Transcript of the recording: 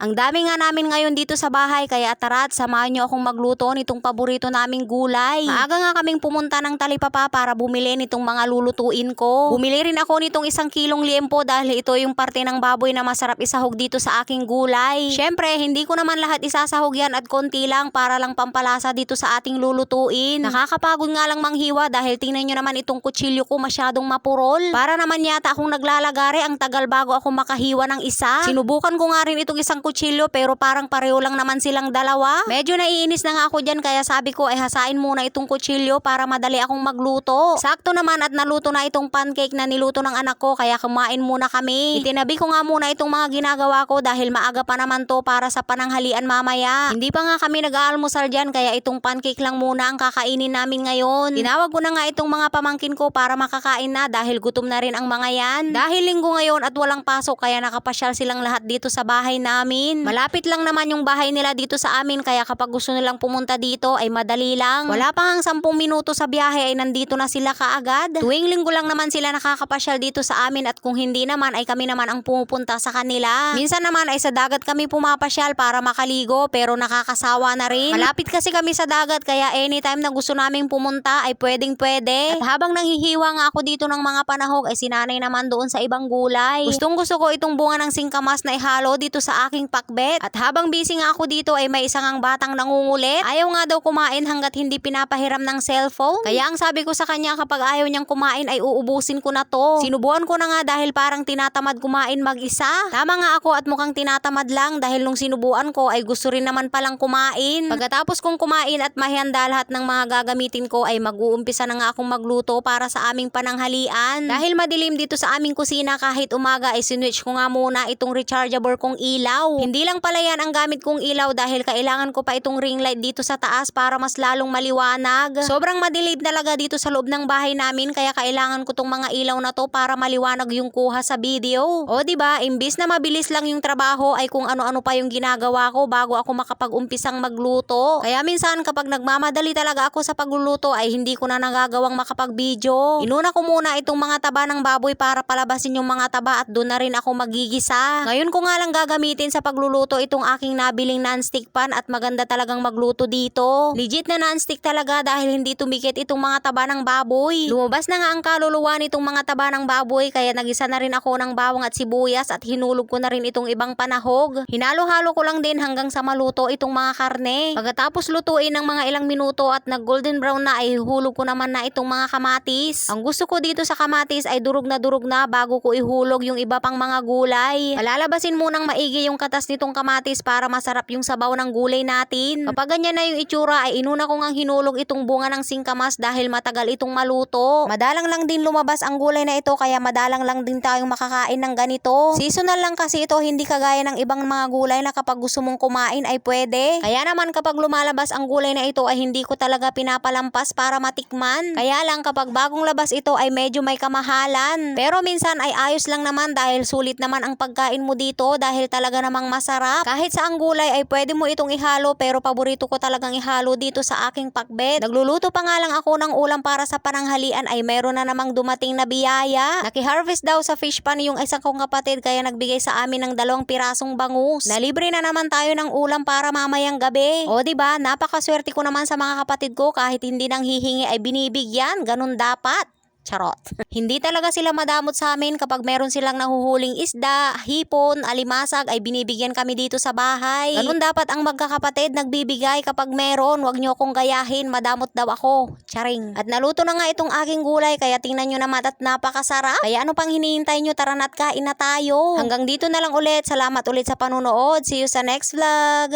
Ang dami nga namin ngayon dito sa bahay kaya tara at samahan niyo akong magluto nitong paborito naming gulay. Maaga nga kaming pumunta ng talipapa para bumili nitong mga lulutuin ko. Bumili rin ako nitong isang kilong liempo dahil ito yung parte ng baboy na masarap isahog dito sa aking gulay. Syempre, hindi ko naman lahat isasahog yan at konti lang para lang pampalasa dito sa ating lulutuin. Nakakapagod nga lang manghiwa dahil tingnan nyo naman itong kutsilyo ko masyadong mapurol. Para naman yata akong naglalagari ang tagal bago ako makahiwa ng isa. Sinubukan ko nga rin itong isang kutsilyo pero parang pareho lang naman silang dalawa. Medyo naiinis na nga ako dyan kaya sabi ko ay hasain muna itong kutsilyo para madali akong magluto. Sakto naman at naluto na itong pancake na niluto ng anak ko kaya kumain muna kami. Itinabi ko nga muna itong mga ginagawa ko dahil maaga pa naman to para sa pananghalian mamaya. Hindi pa nga kami nag-aalmusal dyan kaya itong pancake lang muna ang kakainin namin ngayon. Tinawag ko na nga itong mga pamangkin ko para makakain na dahil gutom na rin ang mga yan. Dahil linggo ngayon at walang pasok kaya nakapasyal silang lahat dito sa bahay namin. Malapit lang naman yung bahay nila dito sa amin kaya kapag gusto nilang pumunta dito ay madali lang. Wala pa hang 10 minuto sa biyahe ay nandito na sila kaagad. Tuwing linggo lang naman sila nakakapasyal dito sa amin at kung hindi naman ay kami naman ang pumupunta sa kanila. Minsan naman ay sa dagat kami pumapasyal para makaligo pero nakakasawa na rin. Malapit kasi kami sa dagat kaya anytime na gusto naming pumunta ay pwedeng pwede. At habang nanghihiwa nga ako dito ng mga panahog ay sinanay naman doon sa ibang gulay. Gustong gusto ko itong bunga ng singkamas na ihalo dito sa aking pakbet. At habang busy nga ako dito ay may isang ang batang nangungulit. Ayaw nga daw kumain hanggat hindi pinapahiram ng cellphone. Kaya ang sabi ko sa kanya kapag ayaw niyang kumain ay uubusin ko na to. Sinubuan ko na nga dahil parang tinatamad kumain mag-isa. Tama nga ako at mukhang tinatamad lang dahil nung sinubuan ko ay gusto rin naman palang kumain. Pagkatapos kong kumain at mahihanda lahat ng mga gagamitin ko ay mag-uumpisa na nga akong magluto para sa aming pananghalian. Dahil madilim dito sa aming kusina kahit umaga ay sinwitch ko nga muna itong rechargeable kong ilaw. Hindi lang pala yan ang gamit kong ilaw dahil kailangan ko pa itong ring light dito sa taas para mas lalong maliwanag. Sobrang madilim talaga dito sa loob ng bahay namin kaya kailangan ko tong mga ilaw na to para maliwanag yung kuha sa video. O ba, imbis na mabilis lang yung trabaho ay kung ano-ano pa yung ginagawa ko bago ako makapag-umpisang magluto. Kaya minsan kapag nagmamadali talaga ako sa pagluluto ay hindi ko na nagagawang makapag-video. Inuna ko muna itong mga taba ng baboy para palabasin yung mga taba at doon na rin ako magigisa. Ngayon ko nga lang gagamitin sa pagluluto itong aking nabiling non-stick pan at maganda talagang magluto dito. Legit na non-stick talaga dahil hindi tumikit itong mga taba ng baboy. Lumabas na nga ang kaluluwa nitong mga taba ng baboy kaya nagisa na rin ako ng bawang at sibuyas at hinulog ko na rin itong ibang panahog. Hinalo-halo ko lang din hanggang sa maluto itong mga karne. Pagkatapos lutuin ng mga ilang minuto at nag golden brown na ay hulog ko naman na itong mga kamatis. Ang gusto ko dito sa kamatis ay durog na durog na bago ko ihulog yung iba pang mga gulay. Palalabasin munang maigi yung katas nitong kamatis para masarap yung sabaw ng gulay natin. Kapag ganyan na yung itsura ay inuna ko ngang hinulog itong bunga ng singkamas dahil matagal itong maluto. Madalang lang din lumabas ang gulay na ito kaya madalang lang din tayong makakain ng ganito. Seasonal lang kasi ito hindi kagaya ng ibang mga gulay na kapag gusto mong kumain ay pwede. Kaya naman kapag lumalabas ang gulay na ito ay hindi ko talaga pinapalampas para matikman. Kaya lang kapag bagong labas ito ay medyo may kamahalan. Pero minsan ay ayos lang naman dahil sulit naman ang pagkain mo dito dahil talaga namang masarap. Kahit sa ang gulay ay pwede mo itong ihalo pero paborito ko talagang ihalo dito sa aking pakbet. Nagluluto pa nga lang ako ng ulam para sa pananghalian ay meron na namang dumating na biyaya. Naki-harvest daw sa fish pan yung isang kong kapatid kaya nagbigay sa amin ng dalawang pirasong bangus. Nalibre na naman tayo ng ulam para mamayang gabi. O ba? Napakaswerte ko naman sa mga kapatid ko kahit hindi nang hihingi ay binibigyan. Ganun dapat. Charot. Hindi talaga sila madamot sa amin kapag meron silang nahuhuling isda, hipon, alimasag ay binibigyan kami dito sa bahay. Ganun dapat ang magkakapatid nagbibigay kapag meron. Huwag nyo akong gayahin, madamot daw ako. Charing. At naluto na nga itong aking gulay kaya tingnan nyo naman at napakasarap. Kaya ano pang hinihintay nyo tara na't kain na tayo. Hanggang dito na lang ulit. Salamat ulit sa panunood. See you sa next vlog.